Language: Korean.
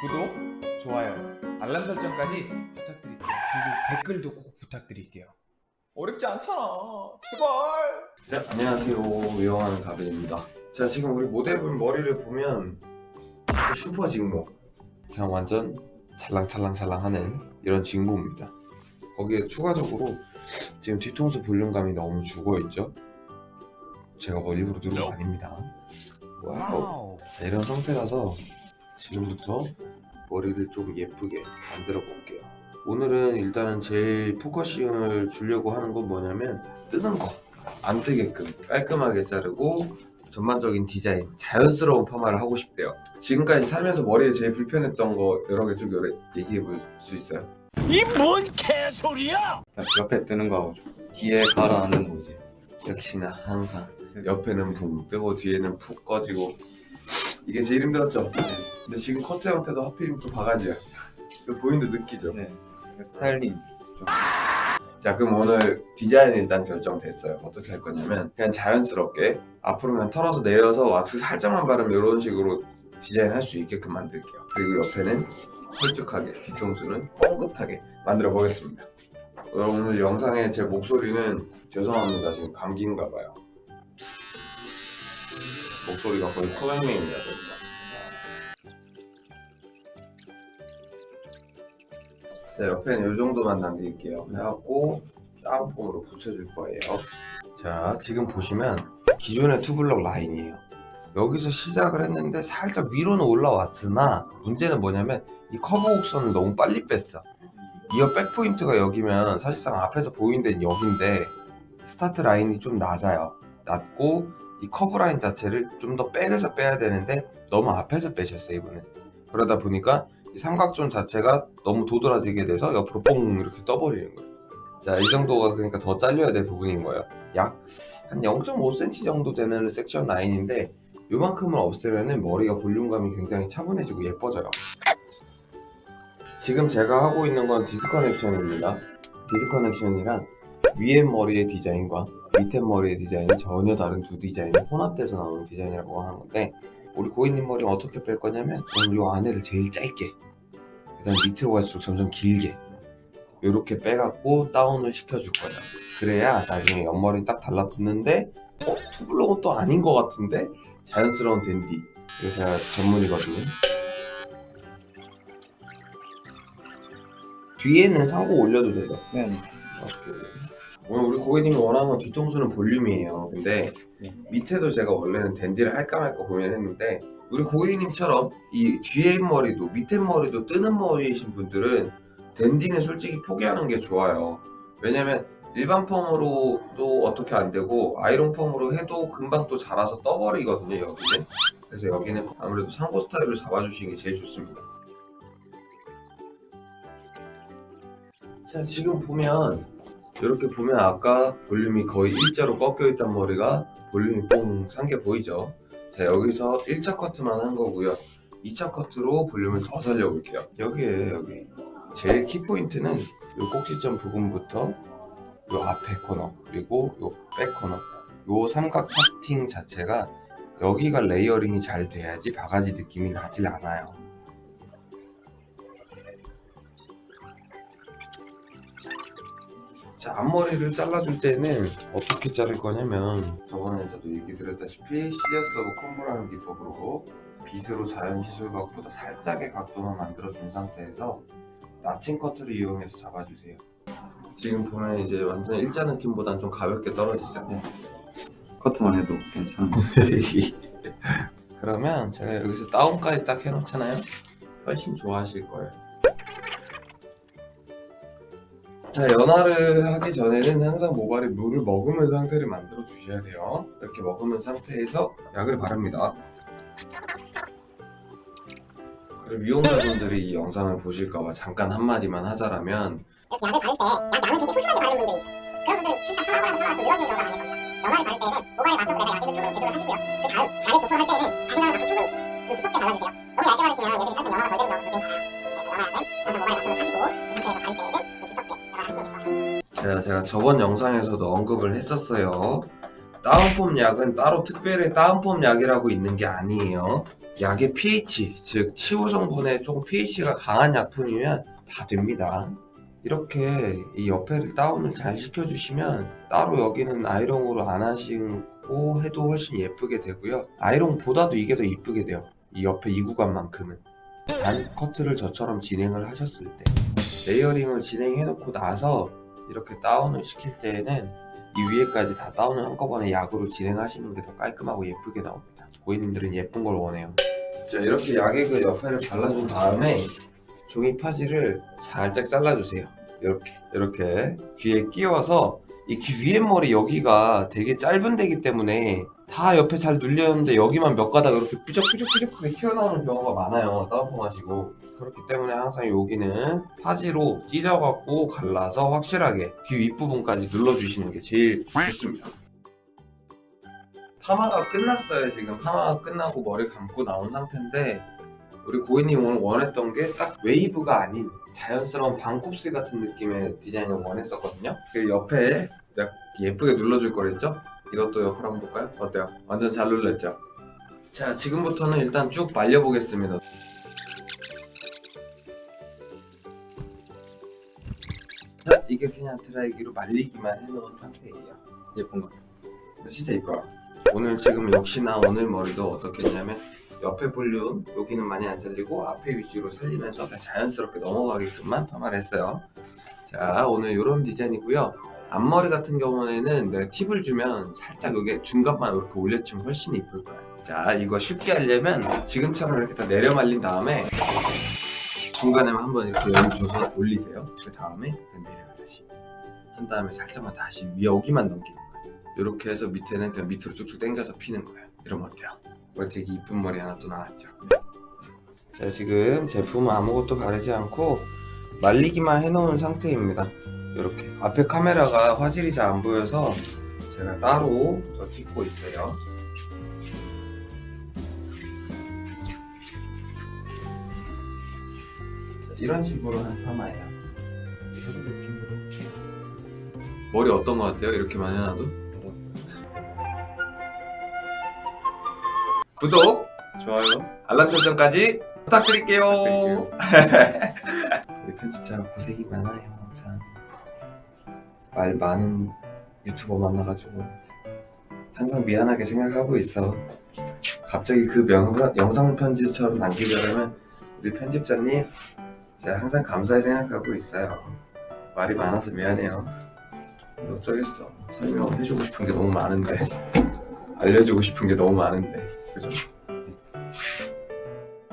구독, 좋아요, 알람 설정까지 부탁드릴게요. 그리고 댓글도 꼭 부탁드릴게요. 어렵지 않잖아. 제발. 네, 안녕하세요. 위험한 가빈입니다. 자, 지금 우리 모델분 머리를 보면 진짜 슈퍼 직모. 그냥 완전 찰랑찰랑찰랑하는 이런 직모입니다. 거기에 추가적으로 지금 뒤통수 볼륨감이 너무 죽어있죠? 제가 뭐 일부러 누른 거 아닙니다. 와우. 자, 이런 상태라서 지금부터 머리를 좀 예쁘게 만들어 볼게요. 오늘은 일단은 제일 포커싱을 주려고 하는 건 뭐냐면 뜨는 거. 안 뜨게끔 깔끔하게 자르고 전반적인 디자인, 자연스러운 파마를 하고 싶대요. 지금까지 살면서 머리에 제일 불편했던 거 여러 개 쭉 얘기해 볼 수 있어요? 이 뭔 개소리야! 옆에 뜨는 거하고 뒤에 가라앉는 거 이제 역시나 항상 옆에는 붕 뜨고 뒤에는 푹 꺼지고 이게 제일 힘들었죠. 근데 지금 커트 형태도 하필이면 또 바가지야. 이거 보인도 느끼죠? 네. 스타일링. 자 그럼 오늘 디자인 일단 결정됐어요. 어떻게 할 거냐면 그냥 자연스럽게 앞으로 그냥 털어서 내려서 왁스 살짝만 바르면 이런 식으로 디자인 할 수 있게끔 만들게요. 그리고 옆에는 홀쭉하게 뒤통수는 뻥긋하게 만들어 보겠습니다. 오늘 영상에 제 목소리는 죄송합니다. 지금 감기인가 봐요. 목소리가 거의 코맹맹이야 됐어 자, 옆에는 이 정도만 남길게요. 해갖고 다운폼으로 붙여줄 거예요. 자, 지금 보시면 기존의 투블럭 라인이에요. 여기서 시작을 했는데 살짝 위로는 올라왔으나 문제는 뭐냐면 이 커브 곡선을 너무 빨리 뺐어. 이어 백포인트가 여기면 사실상 앞에서 보이는 데는 여긴데 스타트 라인이 좀 낮아요. 낮고 이 커브 라인 자체를 좀 더 백에서 빼야 되는데 너무 앞에서 빼셨어요 이분은. 그러다 보니까 이 삼각존 자체가 너무 도드라지게 돼서 옆으로 뽕 이렇게 떠버리는 거예요. 자, 이 정도가 그러니까 더 잘려야 될 부분인 거예요. 약 한 0.5cm 정도 되는 섹션 라인인데 요만큼을 없애면은 머리가 볼륨감이 굉장히 차분해지고 예뻐져요. 지금 제가 하고 있는 건 디스커넥션입니다. 디스커넥션이란 위에 머리의 디자인과 밑에 머리의 디자인이 전혀 다른 두 디자인이 혼합돼서 나오는 디자인이라고 하는 건데 우리 고객님 머리는 어떻게 뺄 거냐면 오늘 요 안에를 제일 짧게 그다음 밑으로 갈수록 점점 길게 요렇게 빼갖고 다운을 시켜줄 거예요 그래야 나중에 옆머리 딱 달라붙는데 어? 투블럭은 또 아닌 것 같은데 자연스러운 댄디 그래서 전문이거든요 뒤에는 상고 올려도 돼요 네. 오늘 우리 고객님이 원하는 건 뒤통수는 볼륨이에요. 근데 네. 밑에도 제가 원래는 댄디를 할까 말까 고민했는데 우리 고객님처럼 이 뒤에 머리도 밑에 머리도 뜨는 머리이신 분들은 댄디는 솔직히 포기하는 게 좋아요. 왜냐면 일반 펌으로도 어떻게 안 되고 아이론 펌으로 해도 금방 또 자라서 떠버리거든요 여기는. 그래서 여기는 아무래도 상고 스타일을 잡아주시는 게 제일 좋습니다. 자 지금 보면 이렇게 보면 아까 볼륨이 거의 일자로 꺾여 있던 머리가 볼륨이 뽕 산 게 보이죠? 자 여기서 1차 커트만 한 거고요. 2차 커트로 볼륨을 더 살려볼게요. 여기에 여기 제일 키포인트는 이 꼭지점 부분부터 이 앞에 코너 그리고 이백 코너. 이 삼각 커팅 자체가 여기가 레이어링이 잘 돼야지 바가지 느낌이 나질 않아요 자 앞머리를 잘라줄 때는 어떻게 자를 거냐면 저번에 저도 얘기 드렸다시피 시리어스 오브 콤보라는 기법으로 빗으로 자연 시술 각보다 살짝의 각도만 만들어준 상태에서 나친 커트를 이용해서 잡아주세요. 지금 보면 이제 완전 일자 느낌보단 좀 가볍게 떨어지잖아요 커트만 해도 괜찮은 그러면 제가 여기서 다운까지 딱 해놓잖아요. 훨씬 좋아하실 거예요 자 연화를 하기 전에는 항상 모발에 물을 머금은 상태를 만들어 주셔야 돼요 이렇게 머금은 상태에서 약을 바릅니다 그리고 미용자분들이 이 영상을 보실까봐 잠깐 한마디만 하자라면 이렇게 약을 바를 때 약 양을 되게 소심하게 바르는 분들이 있어요. 그런 분들은 실상 파마가 좀 늘어지는 경우가 많을 겁니다. 연화를 바를 때는 모발에 맞춰서 내가 약을 충분히 제조를 하시고요. 그 다음 약을 도포를 할 때는 자신감을 갖고 충분히 좀 두껍게 발라주세요. 너무 얇게 바르시면 얘들이 사실 연화가 덜 제가, 제가 저번 영상에서도 언급을 했었어요. 다운폼 약은 따로 특별히 다운폼 약이라고 있는 게 아니에요. 약의 pH, 즉 치유 성분에 조금 pH가 강한 약품이면 다 됩니다. 이렇게 이 옆에를 다운을 잘 시켜주시면 따로 여기는 아이롱으로 안 하시고 해도 훨씬 예쁘게 되고요. 아이롱보다도 이게 더 이쁘게 돼요. 이 옆에 이 구간만큼은. 단 커트를 저처럼 진행을 하셨을 때 레이어링을 진행해 놓고 나서 이렇게 다운을 시킬 때에는 이 위에까지 다 다운을 한꺼번에 약으로 진행하시는 게 더 깔끔하고 예쁘게 나옵니다. 고객님들은 예쁜 걸 원해요. 자 이렇게 약액을 옆에를 발라준 다음에 종이 파지를 살짝 잘라주세요. 이렇게 이렇게 귀에 끼워서 이 귀 위에 머리 여기가 되게 짧은 데기 때문에 다 옆에 잘 눌렸는데 여기만 몇 가닥 이렇게 삐적삐적삐적하게 튀어나오는 경우가 많아요. 다운펌 하시고 그렇기 때문에 항상 여기는 파지로 찢어갖고 갈라서 확실하게 귀 윗부분까지 눌러주시는 게 제일 좋습니다. 파마가 끝났어요 지금 파마가 끝나고 머리 감고 나온 상태인데 우리 고객님 오늘 원했던 게 딱 웨이브가 아닌 자연스러운 반곱슬 같은 느낌의 디자인을 원했었거든요 그 옆에 딱 예쁘게 눌러줄 거랬죠? 이것도 옆으로 한번 볼까요? 어때요? 완전 잘 눌렀죠? 자 지금부터는 일단 쭉 말려보겠습니다 자 이게 그냥 드라이기로 말리기만 해놓은 상태예요 예쁜 것 같아. 진짜 이뻐요. 오늘 지금 역시나 오늘 머리도 어떻게 했냐면 옆에 볼륨 여기는 많이 안 살리고 앞에 위주로 살리면서 자연스럽게 넘어가게끔만 파마를 했어요. 자 오늘 이런 디자인이고요. 앞머리 같은 경우에는 내가 팁을 주면 살짝 여기 중간만 이렇게 올려치면 훨씬 이쁠 거예요. 자 이거 쉽게 하려면 지금처럼 이렇게 다 내려 말린 다음에 중간에만 한번 이렇게 연 줘서 올리세요. 그 다음에 내려가 다시 한 다음에 살짝만 다시 위 여기만 넘기는 거예요. 이렇게 해서 밑에는 그냥 밑으로 쭉쭉 당겨서 피는 거예요. 이러면 어때요? 머리 되게 이쁜 머리 하나 또 나왔죠. 자 지금 제품은 아무것도 가리지 않고 말리기만 해놓은 상태입니다. 이렇게 앞에 카메라가 화질이 잘 안 보여서 제가 따로 더 찍고 있어요. 이런 식으로 한 파마예요. 이런 느낌으로. 머리 어떤 거 같아요? 이렇게만 해놔도? 구독, 좋아요. 알람 설정까지 부탁드릴게요. 부탁드릴게요. 우리 편집자가 고생이 많아요, 항상. 말 많은 유튜버 만나가지고 항상 미안하게 생각하고 있어. 갑자기 그 영상, 영상 편지처럼 남기려면 우리 편집자님 제가 항상 감사히 생각하고 있어요. 말이 많아서 미안해요. 근데 어쩌겠어. 설명해주고 싶은 게 너무 많은데 알려주고 싶은 게 너무 많은데 그죠?